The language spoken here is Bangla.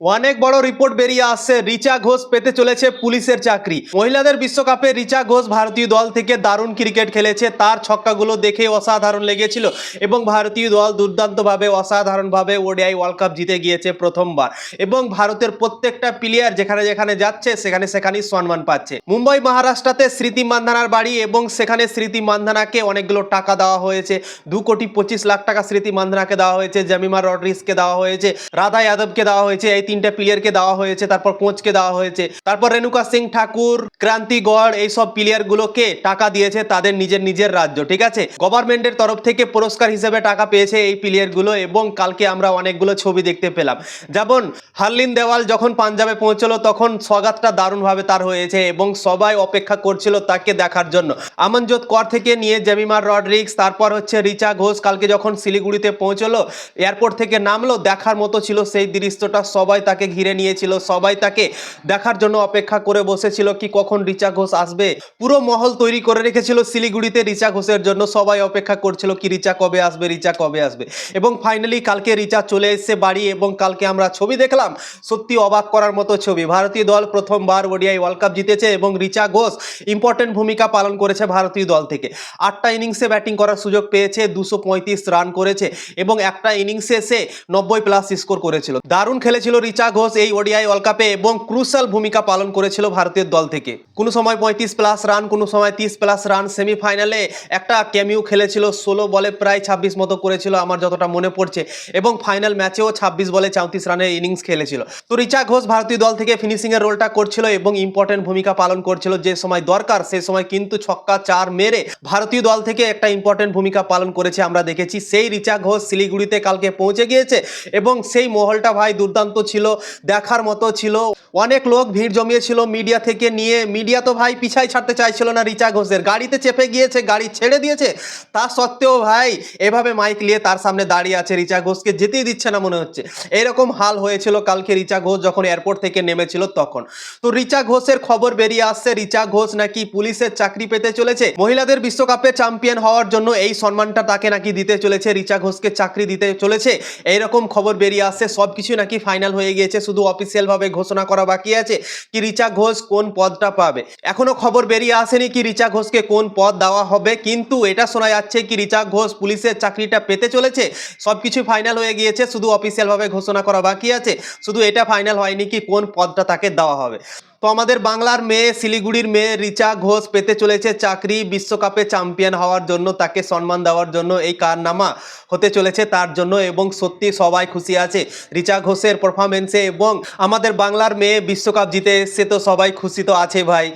অনেক বড় রিপোর্ট বেরিয়ে আসছে। রিচা ঘোষ পেতে চলেছে পুলিশের চাকরি। মহিলাদের বিশ্বকাপে রিচা ঘোষ ভারতীয় দল থেকে দারুণ ক্রিকেট খেলেছে। তার ছক্কাগুলো দেখে অসাধারণ লেগেছিল এবং ভারতীয় দল দুর্দান্তভাবে, অসাধারণভাবে ওডিআই ওয়ার্ল্ড কাপ জিতে গিয়েছে প্রথমবার। এবং ভারতের প্রত্যেকটা প্লেয়ার যেখানে যেখানে যাচ্ছে, সেখানে সেখানেই সম্মান পাচ্ছে। মুম্বাই, মহারাষ্ট্রতে স্মৃতি মান্ধানার বাড়ি এবং সেখানে স্মৃতি মান্ধানাকে অনেকগুলো টাকা দেওয়া হয়েছে। দু কোটি পঁচিশ লাখ টাকা স্মৃতি মান্ধানাকে দেওয়া হয়েছে। জামিমা রডরিসকে দেওয়া হয়েছে। রাধা যাদবকে দেওয়া হয়েছে। এই তিনটে প্লেয়ারকে দেওয়া হয়েছে, তারপর কোচকে দেওয়া হয়েছে। তারপর রেণুকা সিং ঠাকুর, ক্রান্তি গড়, এইসব প্লেয়ার গুলোকে টাকা দিয়েছে তাদের নিজের নিজের রাজ্য, ঠিক আছে? গভর্নমেন্টের তরফ থেকে পুরস্কার হিসেবে টাকা পেয়েছে এই প্লেয়ারগুলো এবং কালকে আমরা অনেকগুলো ছবি দেখতে পেলাম। যেমন হার্লিন দেওয়াল যখন পাঞ্জাবে পৌঁছলো, তখন স্বাগতটা দারুণভাবে তার হয়েছে এবং সবাই অপেক্ষা করছিল তাকে দেখার জন্য। আমনজোত কর থেকে নিয়ে জেমিমার রডরিক্স তারপর হচ্ছে রিচা ঘোষ, কালকে যখন শিলিগুড়িতে পৌঁছলো, এয়ারপোর্ট থেকে নামলো, দেখার মতো ছিল সেই দৃশ্যটা সবাই তাকে ঘিরে নিয়েছিল, সবাই তাকে দেখার জন্য অপেক্ষা করে বসেছিল কি কখন রিচা ঘোষ আসবে। পুরো মহল তৈরি করে রেখেছিল শিলিগুড়িতে রিচা ঘোষের জন্য, সবাই অপেক্ষা করছিল কি রিচা কবে আসবে, রিচা কবে আসবে। এবং ফাইনালি কালকে রিচা চলে এসেছে বাড়ি এবং কালকে আমরা ছবি দেখলাম, সত্যি অবাক করার মতো ছবি। ভারতীয় দল প্রথমবার ওডিআই ওয়ার্ল্ড কাপ জিতেছে এবং রিচা ঘোষ ইম্পর্টেন্ট ভূমিকা পালন করেছে ভারতীয় দল থেকে। আটটা ইনিংসে ব্যাটিং করার সুযোগ পেয়েছে, দুশো রান করেছে এবং একটা ইনিংসে সে নব্বই প্লাস স্কোর করেছিল। দারুণ খেলেছিল রিচা ঘোষ এই ওডিআই ওয়ার্ল্ড কাপে এবং ক্রুশাল ভূমিকা পালন করেছিল ভারতীয় দল থেকে। কোনো সময় পঁয়ত্রিশ প্লাস রান কোনো সময় তিরিশ প্লাস রান সেমিফাইনালে একটা ক্যামিও খেলেছিল, ষোলো বলে প্রায় ছাব্বিশ মতো করেছিল, আমার যতটা মনে পড়ছে। এবং ফাইনাল ম্যাচেও ছাব্বিশ বলে চৌত্রিশ রানের ইনিংস খেলেছিল। তো রিচা ঘোষ ভারতীয় দল থেকে ফিনিশিংয়ের রোলটা করছিল এবং ইম্পর্টেন্ট ভূমিকা পালন করছিল যে সময় দরকার সেই সময় কিন্তু ছক্কা চার মেরে ভারতীয় দল থেকে একটা ইম্পর্টেন্ট ভূমিকা পালন করেছে আমরা দেখেছি। সেই রিচা ঘোষ শিলিগুড়িতে কালকে পৌঁছে গিয়েছে এবং সেই মহলটা ভাই দুর্দান্ত ছিল। দেখার মতো ছিল। অনেক লোক ভিড় জমিয়েছিল মিডিয়া থেকে নিয়ে। মিডিয়া তো ভাই পিছাই ছাড়তে চাইছিল না রিচা ঘোষের। গাড়িতে চেপে গিয়েছে, গাড়ি ছেড়ে দিয়েছে। তা সত্ত্বেও ভাই এভাবে মাইক নিয়ে তার সামনে দাঁড়িয়ে আছে রিচা ঘোষকে যেতেই দিচ্ছে না মনে হচ্ছে। এরকম হাল হয়েছিল কালকে রিচা ঘোষ যখন এয়ারপোর্ট থেকে নেমেছিল তখন। তো রিচা ঘোষের খবর বেরিয়ে আসছে। রিচা ঘোষ নাকি পুলিশের চাকরি পেতে চলেছে। মহিলাদের বিশ্বকাপে চ্যাম্পিয়ন হওয়ার জন্য এই সম্মানটা তাকে নাকি দিতে চলেছে। রিচা ঘোষকে চাকরি দিতে চলেছে। এইরকম খবর বেরিয়ে আসছে। সব সবকিছু নাকি ফাইনাল হয়ে গিয়েছে। শুধু অফিসিয়াল ভাবে ঘোষণা করা বাকি আছে কি রিচা ঘোষ কোন পদটা পাবে? এখনও খবর বেরিয়ে আসেনি কি রিচা ঘোষকে কোন পদ দেওয়া হবে, কিন্তু এটা শোনা যাচ্ছে কি রিচা ঘোষ পুলিশের চাকরিটা পেতে চলেছে সব কিছু ফাইনাল হয়ে গিয়েছে, শুধু অফিসিয়ালভাবে ঘোষণা করা বাকি আছে, শুধু এটা ফাইনাল হয়নি কি কোন পদটা তাকে দেওয়া হবে। তো আমাদের বাংলার মেয়ে, শিলিগুড়ির মেয়ে রিচা ঘোষ পেতে চলেছে চাকরি, বিশ্বকাপে চ্যাম্পিয়ন হওয়ার জন্য, তাকে সম্মান দেওয়ার জন্য এই কারনামা হতে চলেছে তার জন্য এবং সত্যি সবাই খুশি আছে। রিচা ঘোষের পারফরমেন্সে এবং আমাদের বাংলার মেয়ে বিশ্বকাপ জিতে এসছে তো সবাই খুশি তো আছে ভাই।